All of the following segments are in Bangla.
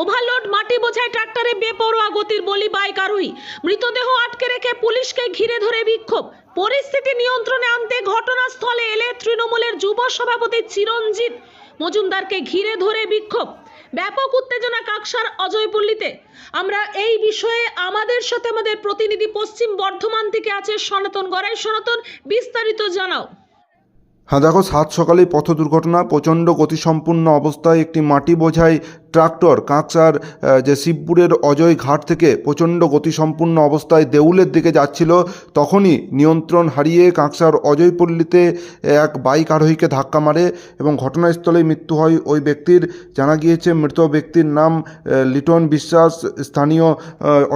ওভারলোড মাটি বোঝাই ট্রাক্টরে বেপরোয়া গতির বলি বাইক আরোহী মৃতদেহ আটকে রেখে পুলিশকে ঘিরে ধরে বিক্ষোভ। পরিস্থিতি নিয়ন্ত্রণে আনতে ঘটনাস্থলে এলে তৃণমূলের যুব সভাপতি চিরঞ্জিত মজুমদারকে ঘিরে ধরে বিক্ষোভ। ব্যাপক উত্তেজনা কাকসার অজয়পল্লীতে। আমরা এই বিষয়ে আমাদের সাথে আমাদের প্রতিনিধি পশ্চিম বর্ধমান থেকে আছে সনাতন গড়াই। সনাতন, বিস্তারিত জানাও। হ্যাঁ দেখো, সাত সকালেই পথ দুর্ঘটনা, প্রচণ্ড গতিসম্পন্ন অবস্থায় একটি মাটি বোঝাই ট্রাক্টর কাঁকসার যে শিবপুরের অজয় ঘাট থেকে প্রচণ্ড গতিসম্পন্ন অবস্থায় দেউলের দিকে যাচ্ছিল, তখনই নিয়ন্ত্রণ হারিয়ে কাঁকসার অজয়পল্লীতে এক বাইক আরোহীকে ধাক্কা মারে এবং ঘটনাস্থলেই মৃত্যু হয় ওই ব্যক্তির। জানা গিয়েছে, মৃত ব্যক্তির নাম লিটন বিশ্বাস, স্থানীয়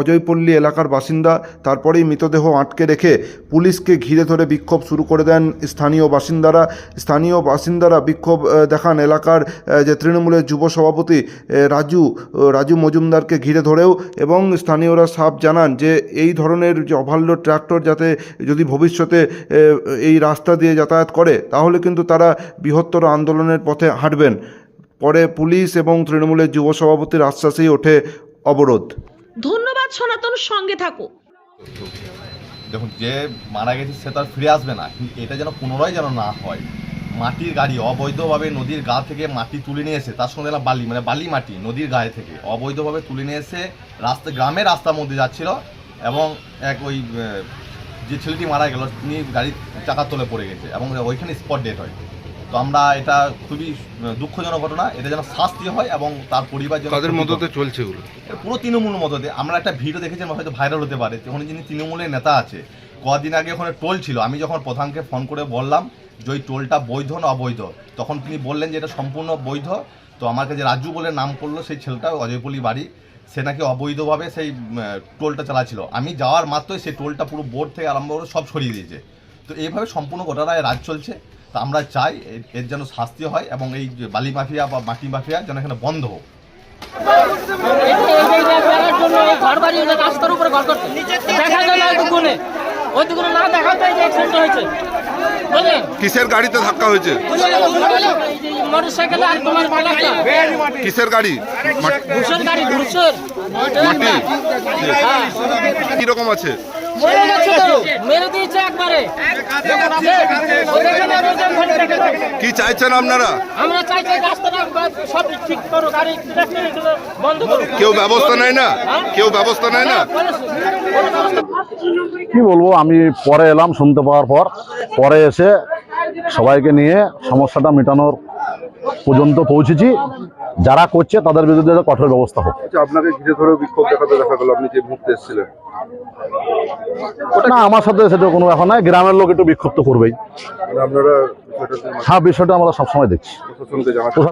অজয়পল্লী এলাকার বাসিন্দা। তারপরেই মৃতদেহ আটকে রেখে পুলিশকে ঘিরে ধরে বিক্ষোভ শুরু করে দেন স্থানীয় বাসিন্দারা। স্থানীয় বাসিন্দারা বিক্ষোভ দেখান এলাকার যে তৃণমূলের যুব সভাপতি রাজু রাজু মজুমদারকে ঘিরে ধরেও এবং স্থানীয়রা সাপ জানান যে এই ধরনের যে অভাল্য ট্রাক্টর যাতে যদি ভবিষ্যতে এই রাস্তা দিয়ে যাতায়াত করে তাহলে কিন্তু তারা বৃহত্তর আন্দোলনের পথে হাঁটবেন। পরে পুলিশ এবং তৃণমূলের যুব সভাপতির আশ্বাসেই ওঠে অবরোধ। ধন্যবাদ সনাতন সঙ্গে থাকো। দেখুন যে মারা গেছে সে তো আর ফিরে আসবে না। কিন্তু এটা যেন পুনরায় যেন না হয়। মাটির গাড়ি অবৈধভাবে নদীর গা থেকে মাটি তুলে নিয়ে এসে তার সঙ্গে না বালি মানে বালি মাটি নদীর গায়ে থেকে অবৈধভাবে তুলে নিয়ে এসে রাস্তা গ্রামের রাস্তার মধ্যে যাচ্ছিল এবং এক ওই যে ছেলেটি মারা গেল তিনি গাড়ির চাকার তলে পড়ে গেছে এবং ওইখানে স্পট ডেট হয়। তো আমরা এটা খুবই দুঃখজনক ঘটনা এটা যেন শাস্তি হয় এবং তার পরিবার যেন তাদের চলছে এগুলো। পুরো তৃণমূল মততে আমরা একটা ভিডিও দেখেছি হয়তো ভাইরাল হতে পারে ওখানে যিনি তৃণমূলের নেতা আছে কদিন আগে ওখানে টোল ছিল আমি যখন প্রধানকে ফোন করে বললাম যে ওই টোলটা বৈধ না অবৈধ তখন তিনি বললেন যে এটা সম্পূর্ণ বৈধ তো আমার কাছে রাজু বলে নাম করল সেই ছেলেটা অজয়পল্লী বাড়ি সে নাকি অবৈধভাবে সেই টোলটা চালাচ্ছিল আমি যাওয়ার মাত্রই সেই টোলটা পুরো বোর্ড থেকে আরম্ভ করে সব সরিয়ে দিয়েছে তো এইভাবে সম্পূর্ণ গোটাটায় রাজ চলছে তা আমরা চাই এর- যেন শাস্তি হয় এবং এই যে বালি মাফিয়া বা মাটি মাফিয়া যেন এখানে বন্ধ হোক দেখা না ওই না দেখা যে অ্যাক্সিডেন্ট হয়েছে। বুঝলেন কিসের গাড়িতে ধাক্কা হয়েছে? মোটর সাইকেল আর তোমার কিসের গাড়ি? ঘুষের গাড়ি কীরকম আছে? মেরে গেছে তো মেরে দিয়েছে একবারে। ওদেরকে না রোজগার ঘরে রেখেছে। কি চাইছেন আপনারা? আমরা চাইছি রাস্তাটা সব ঠিক করো গাড়ি বন্ধ করো কেউ ব্যবস্থা নেয় না? কেউ ব্যবস্থা নেয় না? ব্যবস্থা কি বলব আমি পরে এলাম শুনতে পাওয়ার পর। পরে এসে সবাইকে নিয়ে সমস্যাটা মেটানোর পর্যন্ত পৌঁছেছি। যারা করছে তাদের বিরুদ্ধে কঠোর ব্যবস্থা হোক। আচ্ছা আপনাকে ঘিরে ধরে বিক্ষোভ দেখাতে দেখা গেল আপনি যে মুহূর্তে এসেছিলেন। না আমার সাথে সেটা কোনো ব্যাপার নয় গ্রামের লোক একটু বিক্ষুব্ধ করবেই। মানে আপনারা হ্যাঁ বিষয়টা আমরা সবসময় দেখছি।